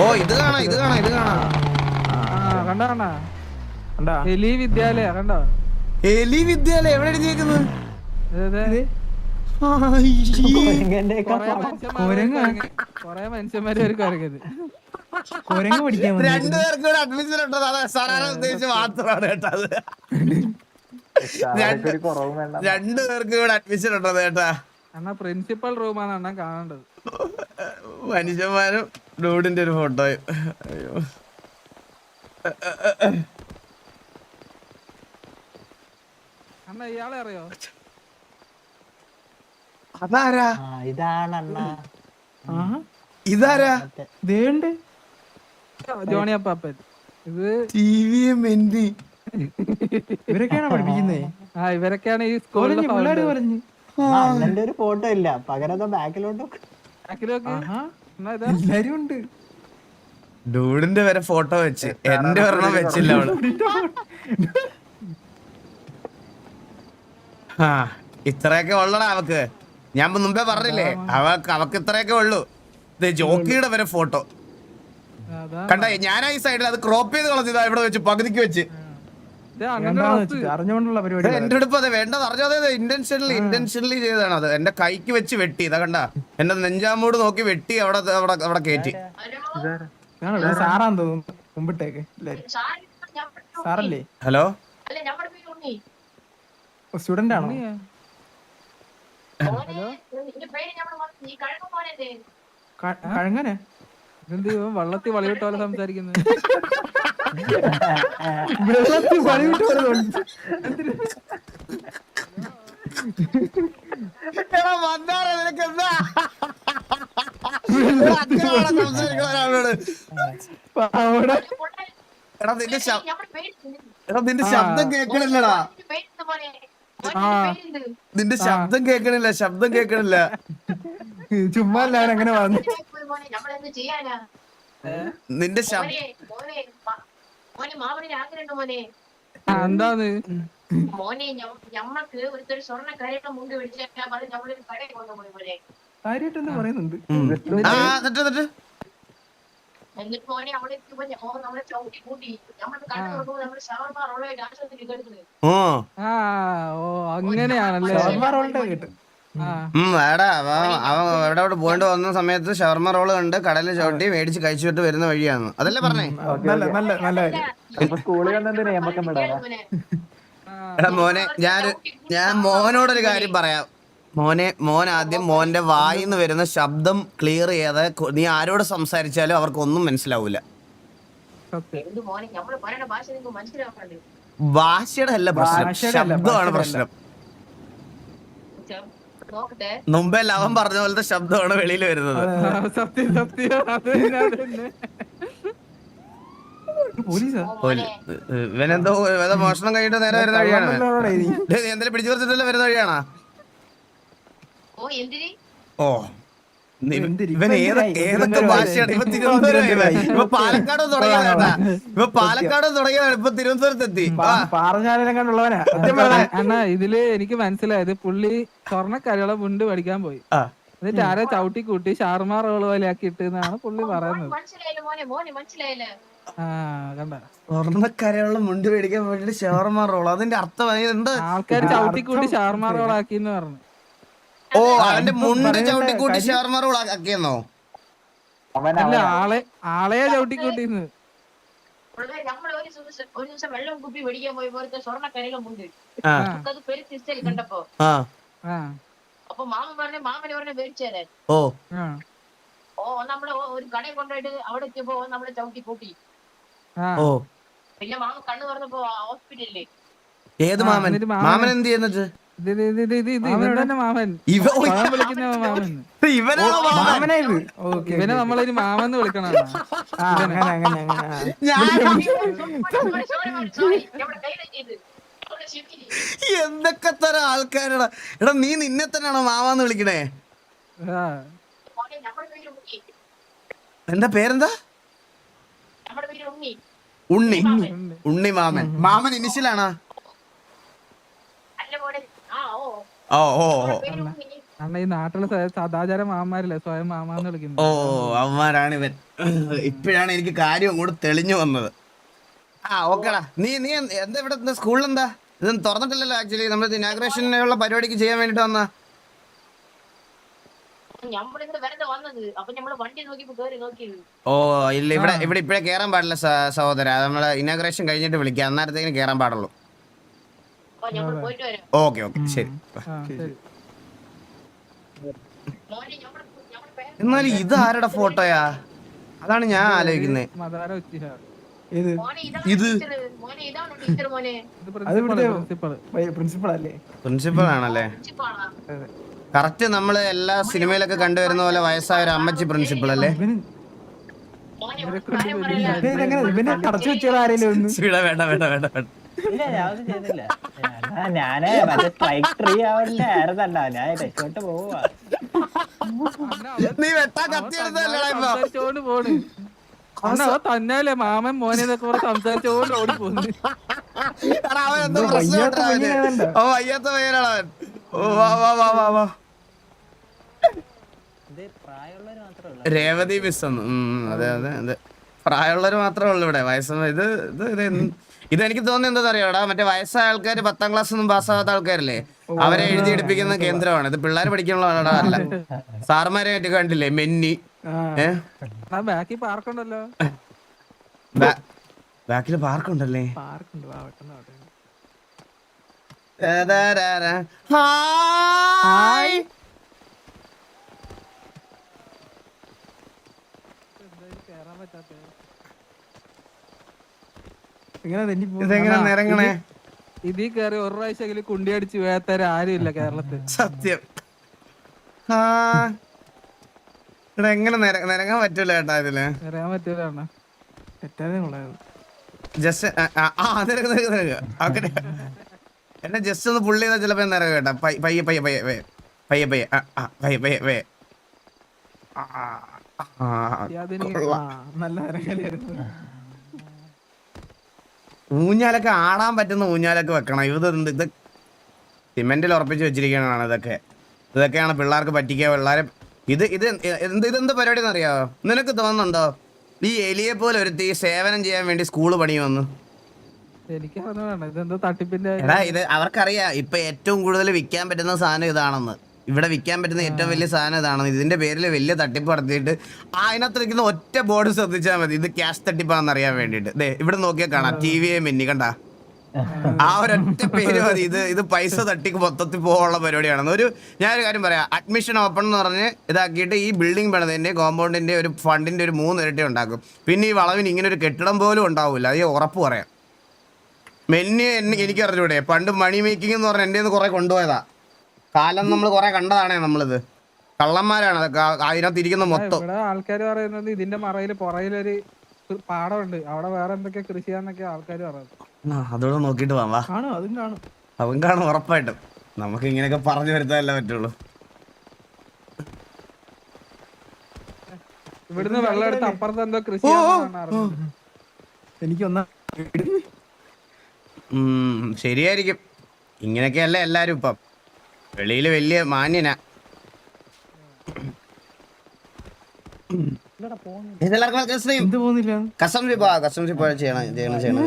ഓ ഇത് കാണാം ഇത് കാണാം ഇത് കാണാം. ആ കണ്ട കണ്ട? കണ്ടാ? എലി വിദ്യാലയ കണ്ടോ? എലി വിദ്യാലയ എവിടെ എഴുതിയേക്കുന്നത് കൊറേ മനുഷ്യന്മാര് ഒരു കുരങ്ങത് കുരങ്ങ്. പഠിക്കാൻ. രണ്ടുപേർക്കും കൂടെ അഡ്മിഷൻ ഉണ്ടത്. അത് സാറാണ് ഉദ്ദേശിച്ച് മാത്രമാണ് കേട്ടത് അത്. രണ്ട് രണ്ടുപേർക്കും കൂടെ അഡ്മിഷൻ ഉണ്ടത് കേട്ടാ. എന്നാ പ്രിൻസിപ്പൽ റൂമാണ് അണ്ണാ കാണേണ്ടത്. മനുഷ്യന്മാരും ഡൂഡിന്റെ ഒരു ഫോട്ടോയും അയ്യോ. അണ്ണ ഇയാളെ അറിയോ? അതാരാ? ഇതാണ് അണ്ണ ആ ഇതാരാ? ദേണ്ട് ജോണി അപ്പാപ്പൻ. ഇത് ടി വി മെന്റി ഇവരൊക്കെയാണോ പഠിപ്പിക്കുന്നേ? ആ ഇവരൊക്കെയാണ് ഈ സ്കൂളിൽ ഒരു ഫോട്ടോ ഇല്ല. പകരം ബാക്കിലോട്ട് എല്ലാരും ഉണ്ട്. ഡൂഡിന്റെ വരെ ഫോട്ടോ വെച്ച്. എന്റെ ഒരെണ്ണം വെച്ചില്ല അവൾ. ആ ഇത്രയൊക്കെ ഉള്ളടാ അവക്ക്. ഞാൻ മുമ്പേ പറഞ്ഞില്ലേ അവക്ക് അവക്ക് ഇത്രയൊക്കെ ഉള്ളു. ഇത് ജോക്കിയുടെ വരെ ഫോട്ടോ. കണ്ട ഞാനാ ഈ സൈഡിൽ അത് ക്രോപ്പ് ചെയ്ത് കളഞ്ഞതാ ഇവിടെ വെച്ച് പകുതിക്ക് വെച്ച്. അറിഞ്ഞുകൊണ്ടുള്ള പരിപാടി എന്റെ അടുപ്പ് അതെ വേണ്ടത് അറിഞ്ഞാതെ ഇന്റൻഷനലി ഇന്റൻഷനലി ചെയ്തതാണ് അത്. എന്റെ കൈക്ക് വെച്ച് വെട്ടി ഇതാ കണ്ട. എന്റെ നെഞ്ചാമൂട് നോക്കി വെട്ടി അവിടെ അവിടെ അവിടെ കയറ്റി സാറാന്ന് തോന്നുന്നു മുമ്പിട്ടേക്ക് സാറല്ലേ? ഹലോ? സ്റ്റുഡന്റ് ആണോ? കഴങ്ങനെ വള്ളത്തിൽ വളവിട്ട പോലെ സംസാരിക്കുന്നത് വെള്ളത്തിൽ പണിവിട്ട് പോലെ തോന്നി. എടാ നിന്റെ എടാ നിന്റെ ശബ്ദം കേക്കണില്ലടാ. നിന്റെ ശബ്ദം കേക്കണില്ല ശബ്ദം കേക്കണില്ല. ചുമ്മാ അങ്ങനെ വന്നു. നിന്റെ ശബ്ദം മാമന് ആഗ്രഹമുണ്ട് മോനെ? മോനെ ഞമ്മക്ക് ഒരു സ്വർണ കരയുടെ മുണ്ട് പിടിച്ചാൽ പറഞ്ഞ് നമ്മളൊരു കടയിൽ കൊണ്ടുപോയി പോലെ കാര്യമായിട്ട് പറയുന്നുണ്ട് ആ. എന്നിട്ട് മോനെ അവിടെ എത്തിയപ്പോ ഞാൻ- ഓ നമ്മളെ ചവിട്ടി കൂട്ടി. നമ്മൾ ഷവർമ റോളായിട്ട് ആശുപത്രി കിടക്കുന്നത് ഓ ആ ഓ അങ്ങനെയാണല്ലേ? റോളിന്റെ കേട്ട്. വേടാ. അവ അവൻ എവിടെ അവിടെ പോയിട്ട് വന്ന സമയത്ത് ഷവർമ റോൾ കണ്ട് കടലിൽ ചവിട്ടി മേടിച്ച് കഴിച്ചിട്ട് വരുന്ന വഴിയാണ് അതല്ലേ പറഞ്ഞേ? എടാ മോനെ ഞാൻ ഞാൻ മോനോടൊരു കാര്യം പറയാം. മോനെ മോൻ ആദ്യം മോന്റെ വായിന്ന് വരുന്ന ശബ്ദം ക്ലിയർ ചെയ്യാതെ നീ ആരോട് സംസാരിച്ചാലും അവർക്ക് ഒന്നും മനസ്സിലാവൂല ഭാഷയുടെ അല്ല പ്രശ്നം. ശബ്ദമാണ് പ്രശ്നം. മുമ്പേ ലവൻ പറഞ്ഞ പോലത്തെ ശബ്ദമാണ് വെളിയിൽ വരുന്നത് സത്യം സത്യം അത് തന്നെ അത് തന്നെ പോലീസാ ഓ ഇവനെന്തോ മോഷണം കഴിഞ്ഞിട്ട് നേരെ വരുന്ന വഴിയാണ് ഇവൻ. ഇനി. ഡേയ്, നീ എന്തെങ്കിലും പിടിച്ചു പറിച്ചിട്ടല്ലേ വരുന്ന വഴിയാണോ ഓ എന്തിന്? ഇവൻ? ഏതൊക്കെ ഭാഷയാണ്? ഇവ തിരുവനന്തപുരം ഇവ പാലക്കാട് തുടങ്ങിയതാ ഇവ. പാലക്കാട് തുടങ്ങിയതാണ് ഇപ്പൊ തിരുവനന്തപുരത്തെത്തി അണ്ണാ ഇതിൽ എനിക്ക് മനസ്സിലായത് പുള്ളി സ്വർണക്കരള മുണ്ട് പഠിക്കാൻ പോയി. എന്നിട്ട് ആരെ ചവിട്ടി കൂട്ടി ഷാർമാർ റോൾ പോലെ ആക്കി ഇട്ടെന്നാണ് പുള്ളി പറയുന്നത്. മനസ്സിലായില്ല മോനെ? മോനെ മനസ്സിലായില്ല? ആ കണ്ട. സ്വർണക്കരയുള്ള മുണ്ട് മേടിക്കാൻ വേണ്ടിട്ട് ഷവർമ റോൾ അതിന്റെ അർത്ഥം എന്താ? ആൾക്കാർ ചവിട്ടി കൂട്ടി ഷാർമ റോൾ ആക്കിന്ന് പറഞ്ഞു. ഓ അവന്റെ മുണ്ട് ചവിട്ടിക്കൂട്ടി ഷവർമ റോൾ ആക്കിയെന്നോ അല്ല ആളെ ആളെയാ ചവിട്ടി കൂട്ടിന്ന് നമ്മൾ ഒരു ദിവസം ഒരു ദിവസം വെള്ളം കുപ്പി മേടിക്കാൻ പോയി പോലത്തെ സ്വർണ കരയിലും മുണ്ട് കണ്ടപ്പോ. ആ. ആ. അപ്പൊ മാമൻ പറഞ്ഞു മാമന് പറഞ്ഞ മേടിച്ചേരെ ഓ. ഓ നമ്മൾ ഒരു കടയിൽ കൊണ്ടുപോയിട്ട് അവിടെ എത്തിയപ്പോ നമ്മളെ ചവിട്ടി കൂട്ടി ആ. ഓ. പിന്നെ മാമൻ കണ്ണു പറഞ്ഞപ്പോ ഹോസ്പിറ്റലിൽ ഏത് മാമൻ- മാമൻ എന്ത് ചെയ്യുന്നത്? ഇവനെ നമ്മളിനി മാമന്ന് വിളിക്കണം എന്തൊക്കെ തരം ആൾക്കാരടാ. എടാ നീ നിന്നെ തന്നെയാണോ മാമാന്ന് വിളിക്കണേ? എന്താ പേരെന്താ? ഉണ്ണി. ഉണ്ണി. മാമൻ. മാമൻ ഇനിഷ്യലാണോ അല്ല മോനെ ആ ഓ ഓ. ഈ നാട്ടിലെ സദാചാര മാമാരില്ലേ? സ്വയം മാമാന്ന് ഓ അവന്മാരാണ് ഇവൻ. ഇപ്പോഴാണ് എനിക്ക് കാര്യം അങ്ങോട്ട് തെളിഞ്ഞു വന്നത്. ആ ഓക്കേടാ. നീ നീ എന്ത്- എന്താ ഇവിടെ സ്കൂളിൽ എന്താ ഇത് തുറന്നിട്ടില്ലല്ലോ ആക്ച്വലി നമ്മൾ ഇനാഗ്രേഷനുള്ള പരിപാടിക്ക് ചെയ്യാൻ വേണ്ടിട്ട് വന്ന. വെറുതെ വന്നത്. അപ്പൊ വണ്ടി നോക്കിയപ്പോ കേറി നോക്കിയത് ഓ ഇല്ല ഇവിടെ ഇവിടെ ഇപ്പഴേ കേറാൻ പാടില്ല സഹോദര. നമ്മൾ ഇനാഗ്രേഷൻ കഴിഞ്ഞിട്ട് വിളിക്കാം. അന്നേരത്തേക്കിന് കേറാൻ പാടുള്ളൂ അപ്പൊ നമ്മൾ പോയിട്ട് വരാം ഓക്കെ ഓക്കെ. ശരി. ആ ശരി. മോനെ നമ്മുടെ നമ്മുടെ പേര് എന്നാലും ഇത് ആരുടെ ഫോട്ടോയാ? അതാണ് ഞാൻ ആലോചിക്കുന്നത് ഇത്. പ്രിൻസിപ്പൾ ആണല്ലേ കറക്റ്റ് നമ്മൾ എല്ലാ സിനിമയിലൊക്കെ കണ്ടുവരുന്ന പോലെ വയസ്സായ ഒരു അമ്മച്ചി പ്രിൻസിപ്പൾ അല്ലേ വേണ്ട വേണ്ട വേണ്ട വേണ്ട. ഇല്ല ചെയ്തില്ല. ഞാനാ മറ്റേ സ്ട്രൈക്ക് ട്രീ ആയിരുന്നല്ല ഞാൻ രക്ഷോട്ട് പോവാ നീ പോണ്. അവ മാമൻ മോനെ എന്നൊക്കെ പറഞ്ഞ് സംസാരിച്ചോണ്ട് ഓടി പോന്നു. എടാ, അവൻ എന്തോ പ്രശ്നം വയ്യാത്ത ഉണ്ടെടാ ഓ വയ്യാത്ത പയ്യനാണ് അവൻ. ഓ വാ വാ വാ വാ രേവതി മിസ് ഒന്ന് ഉം, അതെ അതെ അതെ. പ്രായമുള്ളവർ മാത്രമേ ഉള്ളൂ ഇവിടെ. വയസ്സ് ഇത് ഇത് ഇത് ഇത് എനിക്ക് തോന്നുന്നത് എന്താ അറിയാടാ മറ്റേ വയസ്സായ ആൾക്കാർ പത്താം ക്ലാസ് ഒന്നും പാസ്സാകാത്ത ആൾക്കാരല്ലേ? അവരെ എഴുതി എടുപ്പിക്കുന്ന കേന്ദ്രമാണ്. ഇത് പിള്ളേർ പഠിക്കാനുള്ള അല്ല. സാർമാരെ മറ്റേ കണ്ടില്ലേ? മെന്നി. ബാക്കിൽ പാർക്കുണ്ടല്ലേ ബാക്കിൽ പാർക്കുണ്ടല്ലേ ഇങ്ങനെ തെന്നി പോകുന്നു. ഇതെങ്ങനെ നിരങ്ങണേ? ഇതിൽ കയറി ഒരു പ്രാവശ്യം കുണ്ടി അടിച്ച് വേത്തര ആരും ഇല്ല കേരളത്തിൽ. സത്യം. ആ. ഇവിടെ എങ്ങനെ നിര- നിരങ്ങാൻ പറ്റൂല ഏട്ടാ ഇതിൽ? പറ്റൂലാണ് തെറ്റാതെ കൊള്ളായിരുന്നു. ജസ്റ്റ് ആ നിരക്ക് നിരക്ക് നിരക്ക് ഓക്കെ. എന്നെ ജസ്റ്റ് ഒന്ന് പുള്ളി ചെയ്താൽ ചിലപ്പോ നിരക്ക് കേട്ടാ. പയ്യ പയ്യെ പയ്യെ പയ്യെ പയ്യെ. പയ്യെ പയ്യെ ആ ആ പയ്യെ പയ്യെ പയ്യെ. ആ, ആ, ആ, അതിന് ആ നല്ല ഊഞ്ഞാലൊക്കെ ആടാൻ പറ്റുന്ന ഊഞ്ഞാലൊക്കെ വെക്കണം. ഇത് ഇത് സിമെന്റിൽ ഉറപ്പിച്ച് വെച്ചിരിക്കണതാണ് ഇതൊക്കെ. ഇതൊക്കെയാണ് പിള്ളേർക്ക് പറ്റിക്കുക പിള്ളേരെ ഇത് ഇത് എന്ത് ഇതെന്ത് പരിപാടി എന്നറിയാമോ നിനക്ക് തോന്നുന്നുണ്ടോ? ഈ എലിയെ പോലെ ഒരുത്തി സേവനം ചെയ്യാൻ വേണ്ടി സ്കൂൾ പണിയുമെന്ന് ഇത് അവർക്കറിയാം. ഇപ്പൊ ഏറ്റവും കൂടുതൽ വിൽക്കാൻ പറ്റുന്ന സാധനം ഇതാണെന്ന്. ഇവിടെ വിൽക്കാൻ പറ്റുന്ന ഏറ്റവും വലിയ സാധനം ഇതാണെന്ന്. ഇതിന്റെ പേരിൽ വലിയ തട്ടിപ്പ് നടത്തിയിട്ട് അതിനകത്തിരിക്കുന്ന അതിനകത്ത് നിൽക്കുന്ന ഒറ്റ ബോർഡ് ശ്രദ്ധിച്ചാൽ മതി. ഇത് ക്യാഷ് തട്ടിപ്പാണെന്ന് അറിയാൻ വേണ്ടിയിട്ട്. ദേ ഇവിടെ നോക്കിയാൽ കാണാം. ടി വി മിന്നി കണ്ട? ആ ഒരൊറ്റ പേര് മതി. ഇത് ഇത് പൈസ തട്ടിക്ക് മൊത്തത്തിൽ പോകാനുള്ള പരിപാടിയാണെന്ന്. ഒരു ഞാനൊരു കാര്യം പറയാം. അഡ്മിഷൻ ഓപ്പൺ എന്ന് പറഞ്ഞ് ഇതാക്കിയിട്ട് ഈ ബിൽഡിംഗ് പണിതിന്റെ കോമ്പൗണ്ടിന്റെ ഒരു ഫണ്ടിന്റെ ഒരു മൂന്ന് ഇരട്ടി ഉണ്ടാക്കും. പിന്നെ ഈ വളവിന് ഇങ്ങനെ ഒരു കെട്ടിടം പോലും ഉണ്ടാവില്ല അത് ഉറപ്പ് പറയാം. മെന്നെ എനിക്ക് അറിഞ്ഞൂടെ. പണ്ട് മണി മേക്കിംഗ് എന്ന് പറഞ്ഞാൽ എന്റെ കുറെ കൊണ്ടുപോയതാ. കാലം നമ്മൾ കൊറേ കണ്ടതാണേ നമ്മളിത്. കള്ളന്മാരാണ് അതിനകത്ത് ഇരിക്കുന്ന മൊത്തം. ഇവിടെ ആൾക്കാർ പറയുന്നത് ഇതിന്റെ മറയിൽ പുറയിലൊരു പാടമുണ്ട്. അവിടെ വേറെ എന്തൊക്കെ കൃഷി ചെയ്യാന്നൊക്കെ ആൾക്കാർ പറയുന്നത്. ആ, അതോടെ നോക്കിട്ട് വാ കാണും അതും കാണും. അവൻ കാണും ഉറപ്പായിട്ടും. നമുക്ക് ഇങ്ങനെയൊക്കെ പറഞ്ഞു വരുത്താനല്ല പറ്റുള്ളൂ. ഇവിടുന്ന് വെള്ളം എടുത്ത് അപ്പുറത്ത് എന്തോ കൃഷി. എനിക്കൊന്നാ ഉം, ശരിയായിരിക്കും. ഇങ്ങനെയൊക്കെയല്ലേ എല്ലാരും ഇപ്പം. വെളിയിൽ വലിയ മാന്യനാ. കസം സിപ്പ കസം സിപ്പ ചെയ്യണം ചെയ്യണം ചെയ്യണം.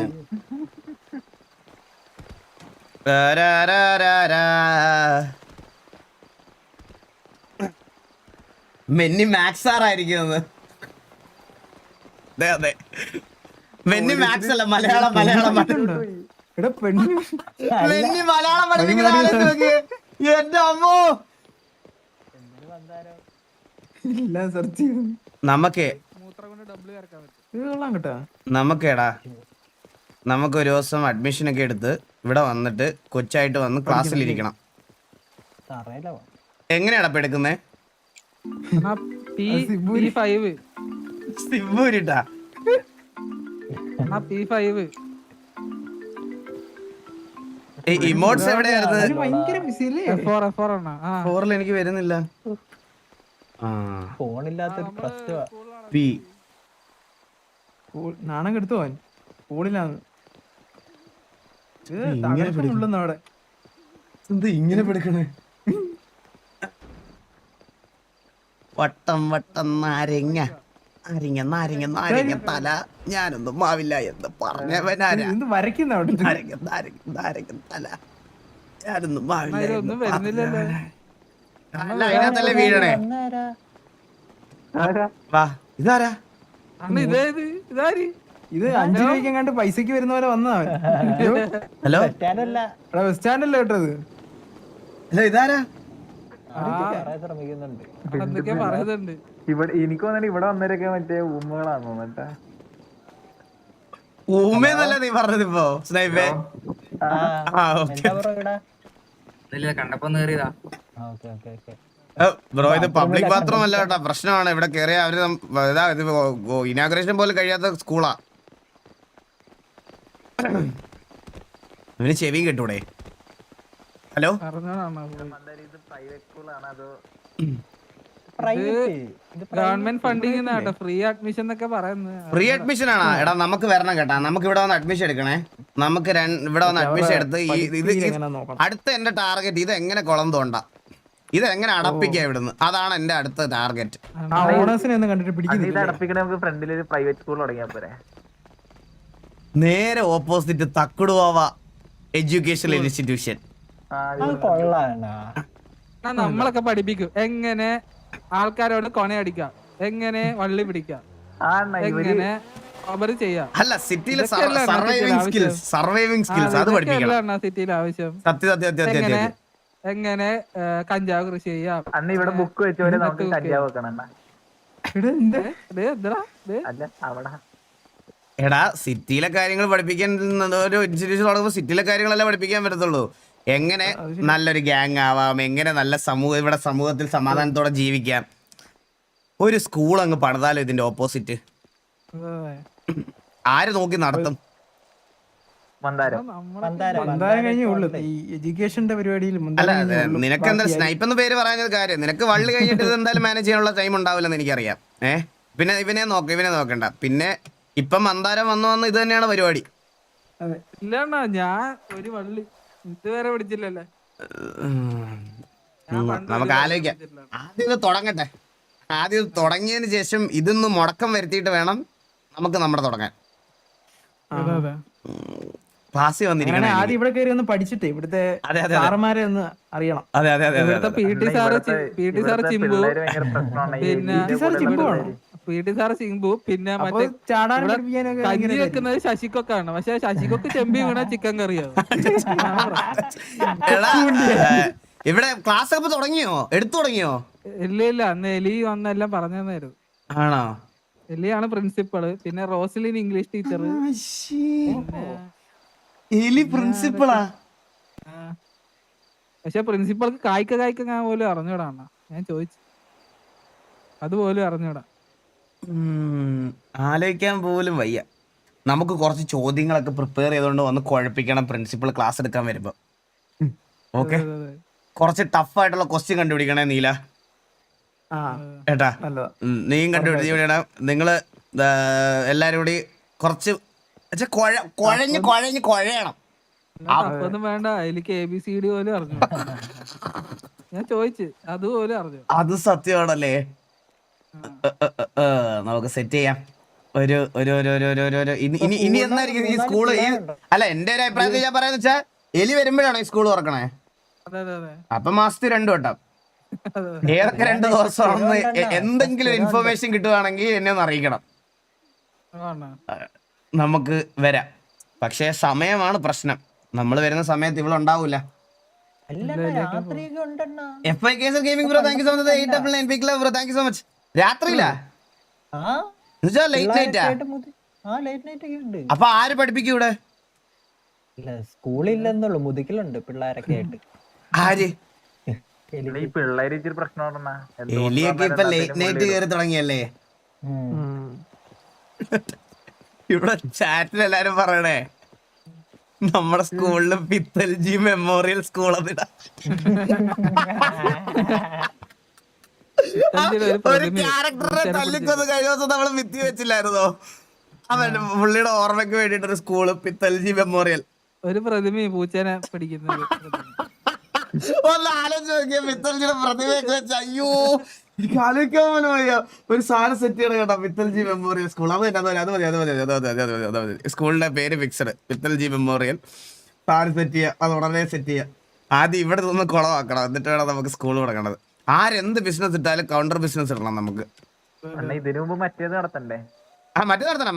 മെന്നി മാക്സ് ആറായിരിക്കും അതെ അതെ മെന്നി മാക്സ് അല്ല മലയാളം മലയാളം മലയാളം. മലയാളം നോക്കിയേ. എന്റെ അമ്മോ! ഇല്ല സെർച്ച് ചെയ്തു നമുക്കേ നമുക്കേടാ. നമുക്ക് ഒരു ദിവസം അഡ്മിഷൻ ഒക്കെ എടുത്ത് ഇവിടെ വന്നിട്ട് കൊച്ചായിട്ട് വന്ന് ക്ലാസ്സിൽ ഇരിക്കണം. എങ്ങനെയാടാ എടുക്കുന്നേ സിബൂരിട്ടാ. എന്നാ പി ഫൈവ് ആണ് എവിടെയായിരുന്നു? ഫോറിൽ എനിക്ക് വരുന്നില്ല. ഫോണില്ലാത്തൊരു നാണം കെടുത്തു പോവാൻ അവിടെ. എന്ത് ഇങ്ങനെ പിടിക്കണേ? വട്ടം വട്ടം നാരങ്ങ. നാരങ്ങ നാരിങ്ങ നാരങ്ങ തല. ഞാനൊന്നും മാവില്ല എന്ന് പറഞ്ഞവനാരാ? എന്ത് വരയ്ക്കുന്ന അവിടെ നാരങ്ങ നാരങ്ങ നാരങ്ങ തല. ഞാനൊന്നും മാവില്ല അല്ല അതിനകത്തല്ലേ വീഴണേ? വാ ഇതാരാ? ഇത് അഞ്ചു രൂപയ്ക്ക് കണ്ട് പൈസക്ക് വരുന്ന പോലെ വന്നതാ ഹലോ? ബസ് സ്റ്റാൻഡ് സ്റ്റാൻഡല്ലേ കേട്ടത്? ഹലോ ഇതാരാ? പറയുന്നുണ്ട്. ഇവിടെ എനിക്ക് വന്നിട്ട് ഇവിടെ വന്നവരൊക്കെ മറ്റേ ഊമ്മകളാന്ന് തോന്നട്ടെ ഊമേന്നല്ല നീ സ്നൈപ്പേ ഓക്കെ എന്താ ബ്രോ ഇവിടെ? ഇല്ല കണ്ടപ്പോ നേറിയതാ ഓക്കെ ഓക്കെ ഓക്കെ. ബ്രോ ഇത് പബ്ലിക് ബാത്റൂം അല്ല കേട്ടോ പ്രശ്നമാണ്. ഇവിടെ കേറിയ അവർ ഇതാ ഇത് ഇനാഗ്രേഷൻ പോലും കഴിയാത്ത സ്കൂളാ ചെവി ചെവിയും കിട്ടൂടെ? ഹലോ? പറഞ്ഞോടാണ് ഇത് പ്രൈവറ്റ് സ്കൂളാണ് അതോ? ഗവൺമെന്റ് ഫണ്ടിങ് ഫ്രീ അഡ്മിഷൻ എന്നൊക്കെ പറയുന്നത്. ഫ്രീ അഡ്മിഷൻ ആണോ? എടാ നമുക്ക് വരണം കേട്ടാ. നമുക്ക് ഇവിടെ വന്ന് അഡ്മിഷൻ എടുക്കണേ. നമുക്ക് ഇവിടെ വന്ന് അഡ്മിഷൻ എടുത്ത് ഈ ഇത് അടുത്ത എന്റെ ടാർഗറ്റ് ഇത് എങ്ങനെ കുളം തോണ്ട? ഇത് എങ്ങനെ അടപ്പിക്കാം ഇവിടുന്ന്? അതാണ് എന്റെ അടുത്ത ടാർഗറ്റ് നേരെ ഓപ്പോസിറ്റ് തക്കുടുവാവ എഡ്യൂക്കേഷണൽ ഇൻസ്റ്റിറ്റ്യൂഷൻ നമ്മളൊക്കെ പഠിപ്പിക്കും. എങ്ങനെ ആൾക്കാരോട് കൊണയടിക്കാം എങ്ങനെ വള്ളി പിടിക്കാം? അണ്ണാ, എങ്ങനെ അവർ ചെയ്യാം? അല്ല സിറ്റിയിലെ സർവൈവിംഗ് സ്കിൽസ് സർവൈവിംഗ് സ്കിൽസ് അത് പഠിപ്പിക്കണം. സിറ്റിയിൽ ആവശ്യം? സത്യം സത്യം സത്യം സത്യം എങ്ങനെ എങ്ങനെ കഞ്ചാവ് കൃഷി ചെയ്യാം? അന്ന് ഇവിടെ ബുക്ക് വെച്ചവരെ നമുക്ക് കഞ്ചാവ് വെക്കണം അണ്ണാ. എടാ, എന്ത്? ദേ, എന്തെടാ? അല്ല അവിടെ. എടാ സിറ്റിയിലെ കാര്യങ്ങൾ പഠിപ്പിക്കാൻ ഒരു ഇൻസ്റ്റിറ്റ്യൂഷൻ തുടങ്ങുമ്പോൾ സിറ്റിയിലെ കാര്യങ്ങളല്ലേ പഠിപ്പിക്കാൻ പറ്റത്തുള്ളൂ. എങ്ങനെ നല്ലൊരു ഗ്യാങ് ആവാം എങ്ങനെ നല്ല സമൂഹം ഇവിടെ സമൂഹത്തിൽ സമാധാനത്തോടെ ജീവിക്കാം. ഒരു സ്കൂൾ അങ്ങ് പണിതാലോ ഇതിന്റെ ഓപ്പോസിറ്റ്. ആര് നോക്കി നടത്തും? നിനക്ക് എന്താ സ്നൈപ്പ് എന്ന് പേര് പറയുന്നത് കാര്യം? നിനക്ക് വള്ളി കഴിഞ്ഞിട്ട് ഇത് എന്തായാലും മാനേജ് ചെയ്യാനുള്ള ടൈം ഉണ്ടാവില്ലെന്ന് എനിക്കറിയാം. ഏ? പിന്നെ ഇവനെ നോക്ക ഇവനെ നോക്കണ്ട. പിന്നെ ഇപ്പം മന്ദാരം വന്നു വന്ന് ഇത് തന്നെയാണ് പരിപാടി. ഇല്ല അണ്ണാ ഞാൻ ഒരു വള്ളി ഇതുവരെ പിടിച്ചില്ലല്ലേ? നമുക്ക് ആലോചിക്കാം. ആദ്യം ഇത് തുടങ്ങട്ടെ. ആദ്യം ഇത് തുടങ്ങിയതിന് ശേഷം ഇതൊന്ന് മുടക്കം വരുത്തിയിട്ട് വേണം നമുക്ക് നമ്മുടെ തുടങ്ങാൻ. ക്ലാസ്സിൽ വന്നിരിക്കണം ആദ്യം ഇവിടെ കയറി ഒന്ന് പഠിച്ചിട്ട് ഇവിടുത്തെ സാറന്മാരെ ഒന്ന് അറിയണം. അതെ അതെ അതെ P T sir P T sir Chimbu പിന്നെ ചിമ്പു ആണോ? പി ടി സാറ് ചിമ്പു പിന്നെ മറ്റേ കഞ്ഞി വെക്കുന്നത് ശശികൊക്കാണ് ആണ് പക്ഷെ ശശിക്കൊക്കെ ചെമ്പി വീണ ചിക്കൻ കറിയോ. എടാ, ഇവിടെ ക്ലാസ് ഒക്കെ തുടങ്ങിയോ? എടുത്തു തുടങ്ങിയോ? ഇല്ല ഇല്ല. അന്ന് എലി വന്നെല്ലാം പറഞ്ഞു തന്നായിരുന്നു ആണോ? എലിയാണ് പ്രിൻസിപ്പൾ പിന്നെ റോസലിൻ ഇംഗ്ലീഷ് ടീച്ചർ എലി പ്രിൻസിപ്പളാ പക്ഷെ പ്രിൻസിപ്പൾക്ക് കായ്ക്ക കായ്ക്ക ഞാൻ പോലും അറിഞ്ഞൂടാ ഞാൻ ചോദിച്ചു. അതുപോലും അറിഞ്ഞൂടാ. ആലോചിക്കാൻ പോലും വയ്യ. നമുക്ക് കുറച്ച് ചോദ്യങ്ങളൊക്കെ പ്രിപ്പയർ ചെയ്തുകൊണ്ട് വന്ന് കുഴപ്പിക്കണം പ്രിൻസിപ്പൾ ക്ലാസ് എടുക്കാൻ വരുമ്പോ. ഓക്കെ. കുറച്ച് ടഫ് ആയിട്ടുള്ള ക്വസ്റ്റ്യൻ കണ്ടുപിടിക്കണേ നീല. ഏട്ടാ നീയും കണ്ടുപിടിക്കണം നിങ്ങൾ എല്ലാരും കൂടി കുറച്ച് ച്ചാ കുഴ- കുഴഞ്ഞ് കുഴഞ്ഞ് കുഴയണം. വേണ്ട. എ ബി സി ഡി പോലും അറിഞ്ഞു. ഞാൻ ചോദിച്ചു അതുപോലെ അറിഞ്ഞു. അത് സത്യമാണല്ലേ? നമുക്ക് സെറ്റ് ചെയ്യാം. ഒരു ഒരു ഒരു ഒരു ഒരു ഒരു. ഇനി ഇനി ഇനി എന്നായിരിക്കും ഈ സ്കൂൾ ഈ അല്ല എന്റെ ഒരു അഭിപ്രായത്തിൽ ഞാൻ പറയാന്ന് വെച്ചാ എലി വരുമ്പോഴാണോ ഈ സ്കൂൾ തുറക്കണേ? അതെ അതെ അതെ. അപ്പൊ മാസത്തിൽ രണ്ടു വട്ടം. അതെ ഏതൊക്കെ രണ്ട് ദിവസം എന്തെങ്കിലും ഇൻഫർമേഷൻ കിട്ടുവാണെങ്കിൽ എന്നെ ഒന്ന് അറിയിക്കണം. നമുക്ക് വരാം. പക്ഷെ സമയമാണ് പ്രശ്നം. നമ്മൾ വരുന്ന സമയത്ത് ഇവിടെ ഉണ്ടാവൂല. F I case gaming bro thank you so much eight double nine P club bro thank you so much എന്നുവെച്ചാ ലേറ്റ് നൈറ്റാ അപ്പൊ ആര് പഠിപ്പിക്കും ഇവിടെ? ഇല്ല സ്കൂളില്ലെന്നുള്ളൂ. മുതുക്കിലുണ്ട് പിള്ളേരൊക്കെ ആയിട്ട്. ആര്? എലിയൊക്കെ ഇപ്പൊ ലേറ്റ് നൈറ്റ് കയറി തുടങ്ങിയല്ലേ. ഇവിടെ ചാറ്റിൽ എല്ലാരും പറയണേ നമ്മുടെ സ്കൂളിൽ പിത്തൽജി മെമ്മോറിയൽ സ്കൂൾ അതിടാ ഒരു ക്യാരക്ടറെ തല്ലിക്കൊന്ന് കഴിഞ്ഞ ദിവസം നമ്മൾ വിത്തി വെച്ചില്ലായിരുന്നോ? അവൻ പുള്ളിയുടെ ഓർമ്മയ്ക്ക് വേണ്ടിട്ട് ഒരു സ്കൂൾ പിത്തൽജി മെമ്മോറിയൽ ഒരു പ്രതിമ പൂച്ചേനെ പിടിക്കുന്നത്. ഒന്ന് ആലോചിച്ച് നോക്കിയ പിത്തൽജിയുടെ പ്രതിമയൊക്കെ വെച്ച് അയ്യോ എനിക്ക് ഒരു സാധനം സെറ്റ് ചെയ്യണം കേട്ടോ പിത്തൽജി മെമ്മോറിയൽ സ്കൂൾ അത് മതി അത് മതി അത് മതി അത് മതി അത് മതി അത് മതി. സ്കൂളിന്റെ പേര് ഫിക്സഡ് പിത്തൽജി മെമ്മോറിയൽ സാധനം സെറ്റ് ചെയ്യുക അത് ഉടനെ സെറ്റ് ചെയ്യുക. ആദ്യം ഇവിടെ നിന്ന് കുളമാക്കണം എന്നിട്ട് വേണം നമുക്ക് സ്കൂൾ തുടങ്ങണത്. ആരെന്ത് ബിസിനസ് ഇട്ടാലും കൗണ്ടർ ബിസിനസ് ഇടണം നമുക്ക്. ഇതിനു മുമ്പ് മറ്റേത് നടത്തണ്ടേ? ആ മറ്റേ നടത്തണം.